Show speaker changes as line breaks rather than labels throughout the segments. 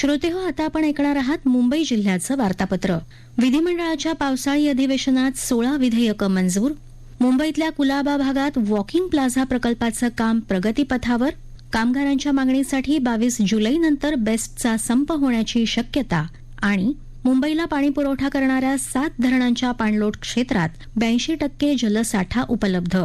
श्रोते हो आता आपण ऐकणार आहात मुंबई जिल्ह्याचं वार्तापत्र. विधिमंडळाच्या पावसाळी अधिवेशनात सोळा विधेयकं मंजूर. मुंबईतल्या कुलाबा भागात वॉकिंग प्लाझा प्रकल्पाचं काम प्रगतीपथावर. कामगारांच्या मागणीसाठी बावीस जुलैनंतर बेस्टचा संप होण्याची शक्यता. आणि मुंबईला पाणीपुरवठा करणाऱ्या सात धरणांच्या पाणलोट क्षेत्रात ब्याऐंशी टक्के जलसाठा उपलब्ध.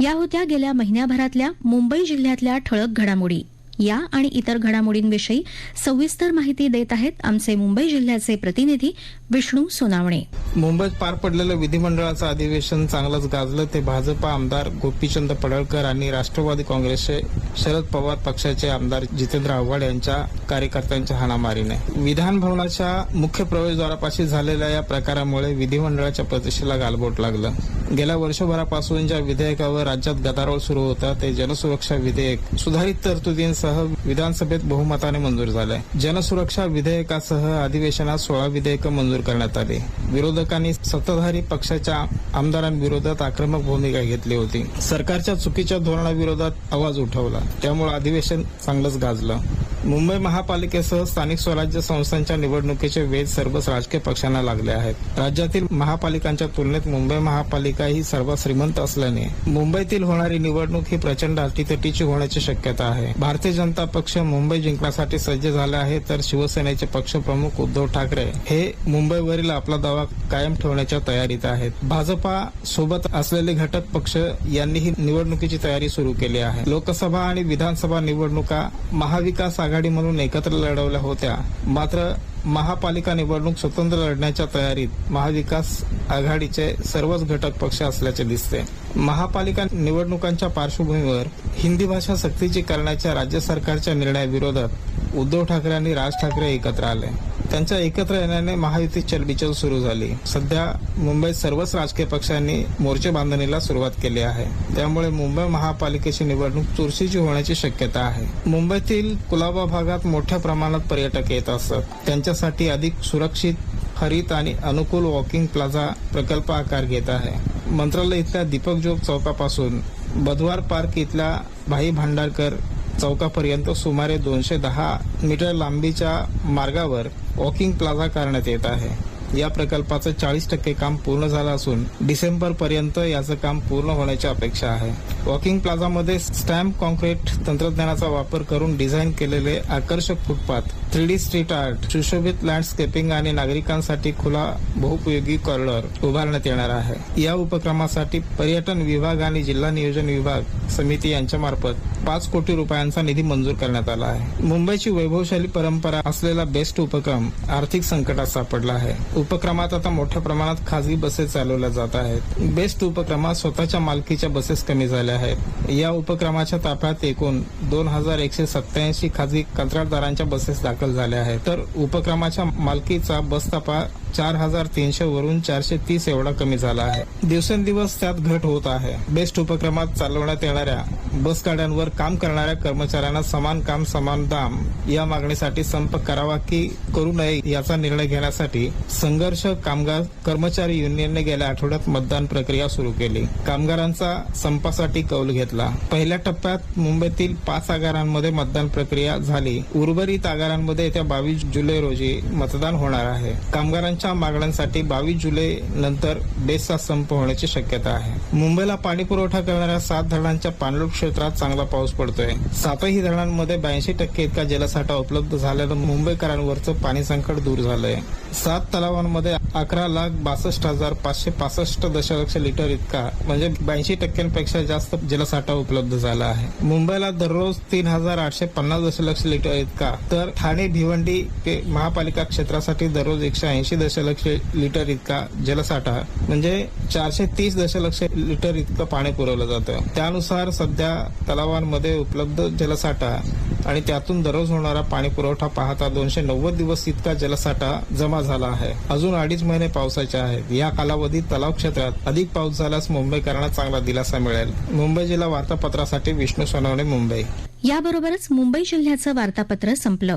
या होत्या गेल्या महिन्याभरातल्या मुंबई जिल्ह्यातल्या ठळक घडामोडी. या आणि इतर घडामोडींविषयी सविस्तर माहिती देत आहेत आमचे मुंबई जिल्ह्याचे प्रतिनिधी विष्णू सोनावणे.
मुंबईत पार पडलेलं विधिमंडळाचं अधिवेशन चांगलंच गाजलं. ते भाजपा आमदार गोपीचंद पडळकर आणि राष्ट्रवादी काँग्रेसचे शरद पवार पक्षाचे आमदार जितेंद्र आव्हाड यांच्या कार्यकर्त्यांच्या हाणामारीने. विधान भवनाच्या मुख्य प्रवेशद्वारापाशी झालेल्या या प्रकारामुळे विधिमंडळाच्या प्रतिष्ठेला गालबोट लागलं. गेल्या वर्षभरापासून ज्या विधेयकावर राज्यात गदारोळ सुरू होता ते जनसुरक्षा विधेयक सुधारित तरतुदींसह विधानसभेत बहुमताने मंजूर झालंय. जनसुरक्षा विधेयकासह अधिवेशनात सोळा विधेयकं मंजूर करण्यात आली. विरोधकांनी सत्ताधारी पक्षाच्या आमदारांविरोधात आक्रमक भूमिका घेतली होती. सरकारच्या चुकीच्या धोरणाविरोधात आवाज उठवला. त्यामुळे अधिवेशन चांगलंच गाजलं. मुंबई महापालिकेसह स्थानिक स्वराज्य संस्थांच्या निवडणुकीचे वेध सर्वच राजकीय पक्षांना लागले आहेत. राज्यातील महापालिकांच्या तुलनेत मुंबई महापालिका ही सर्वात श्रीमंत असल्याने मुंबईतील होणारी निवडणूक ही प्रचंड अटीतटीची होण्याची शक्यता आहे. भारतीय जनता पक्ष मुंबई जिंकण्यासाठी सज्ज झाला आहे तर शिवसेनेचे पक्षप्रमुख उद्धव ठाकरे हे मुंबईवरील आपला दावा कायम ठेवण्याच्या तयारीत आहेत. भाजपा सोबत असलेले घटक पक्ष यांनी ही निवडणुकीची तयारी सुरू केली आहे. लोकसभा आणि विधानसभा निवडणुका महाविकास आघाडी म्हणून एकत्र लढवल्या होत्या. मात्र महापालिका निवडणूक स्वतंत्र लढण्याच्या तयारीत महाविकास आघाडीचे सर्वच घटक पक्ष असल्याचे दिसते. महापालिका निवडणुकांच्या पार्श्वभूमीवर हिंदी भाषा सक्तीची करण्याच्या राज्य सरकारच्या निर्णयाविरोधात उद्धव ठाकरे आणि राज ठाकरे एकत्र आले. त्यांच्या एकत्र येण्याने महायुती चलबिचल सुरू झाली. सध्या मुंबईत सर्वच राजकीय पक्षांनी मोर्चे बांधणीला सुरुवात केली आहे. त्यामुळे मुंबई महापालिकेची निवडणूक चुरशीची होण्याची शक्यता आहे. मुंबईतील कुलाबा भागात मोठ्या प्रमाणात पर्यटक येत असतात. त्यांच्यासाठी अधिक सुरक्षित हरित आणि अनुकूल वॉकिंग प्लाझा प्रकल्प आकार घेत आहे. मंत्रालय इथल्या दीपक जोग चौकापासून बधवार पार्क इथल्या भाई भांडारकर चौकापर्यंत सुमारे दोनशे दहा मीटर लांबीच्या मार्गावर वॉकिंग प्लाझा करण्यात येत आहे. या प्रकल्पाचं चाळीस टक्के काम पूर्ण झालं असून डिसेंबर पर्यंत याचं काम पूर्ण होण्याची अपेक्षा आहे. वॉकिंग प्लाझामध्ये स्टॅम्प कॉन्क्रीट तंत्रज्ञानाचा वापर करून डिझाईन केलेले आकर्षक footpath three D street art सुशोभित लँडस्केपिंग आणि नागरिकांसाठी खुला बहुपयोगी कॉरिडॉर उभारण्यात येणार आहे. या उपक्रमासाठी पर्यटन विभाग आणि जिल्हा नियोजन विभाग समिती यांच्या मार्फत पाच कोटी रुपयांचा निधी मंजूर करण्यात आला आहे. मुंबईची वैभवशाली परंपरा असलेला बेस्ट उपक्रम आर्थिक संकटात सापडला आहे. उपक्रमात आता मोठ्या प्रमाणात खासगी बसेस चालवल्या जात आहेत. बेस्ट उपक्रमात स्वतःच्या मालकीच्या बसेस कमी झाल्या आहेत. या उपक्रमाच्या ताफ्यात एकूण दोन हजार एकशे सत्याऐंशी खासगी कंत्राटदारांच्या बसेस दाखल झाल्या आहेत तर उपक्रमाच्या मालकीचा बसतापा चार हजार तीनशे वरून चारशे तीस एवढा कमी झाला आहे. दिवसेंदिवस त्यात घट होत आहे. बेस्ट उपक्रमात चालवण्यात येणाऱ्या बस गाड्यांवर काम करणाऱ्या कर्मचाऱ्यांना समान काम समान दाम या मागणीसाठी संप करावा की करू नये याचा निर्णय घेण्यासाठी संघर्ष कामगार कर्मचारी युनियनने गेल्या आठवड्यात मतदान प्रक्रिया सुरू केली. कामगारांचा संपासाठी कौल घेतला. पहिल्या टप्प्यात मुंबईतील पाच आगारांमध्ये मतदान प्रक्रिया झाली. उर्वरित आगारांमध्ये येत्या बावीस जुलै रोजी मतदान होणार आहे. कामगारांच्या मागण्यांसाठी बावीस जुलै नंतर बेसचा संप होण्याची शक्यता आहे. मुंबईला पाणी पुरवठा करणाऱ्या सात धरणांच्या पाणलोट क्षेत्रात चांगला पाऊस पडतोय. सातही धरणांमध्ये ब्याऐंशी टक्के इतका जलसाठा उपलब्ध झाल्यानं मुंबईकरांवरचं पाणी संकट दूर झालंय. सात तलावांमध्ये अकरा लाख बासष्ट हजार पाचशे पासष्ट दशलक्ष लिटर इतका म्हणजे ब्याऐंशी टक्क्यांपेक्षा जास्त जलसाठा उपलब्ध झाला आहे. मुंबईला दररोज तीन हजार आठशे पन्नास दशलक्ष लिटर इतका तर ठाणे भिवंडी ते महापालिका क्षेत्रासाठी दररोज एकशे ऐंशी दश दशलक्ष लिटर इतका जलसाठा म्हणजे चारशे तीस दशलक्ष लिटर इतकं पाणी पुरवलं जातं. त्यानुसार सध्या तलावांमध्ये उपलब्ध जलसाठा आणि त्यातून दररोज होणारा पाणी पुरवठा पाहता दोनशे नव्वद दिवस इतका जलसाठा जमा झाला आहे. अजून अडीच महिने पावसाचे आहेत. या कालावधीत तलाव क्षेत्रात अधिक पाऊस झाल्यास मुंबईकरांना चांगला दिलासा मिळेल. मुंबई जिल्हा वार्तापत्रासाठी विष्णू सोनवणे मुंबई.
याबरोबरच मुंबई जिल्ह्याचं वार्तापत्र संपलं.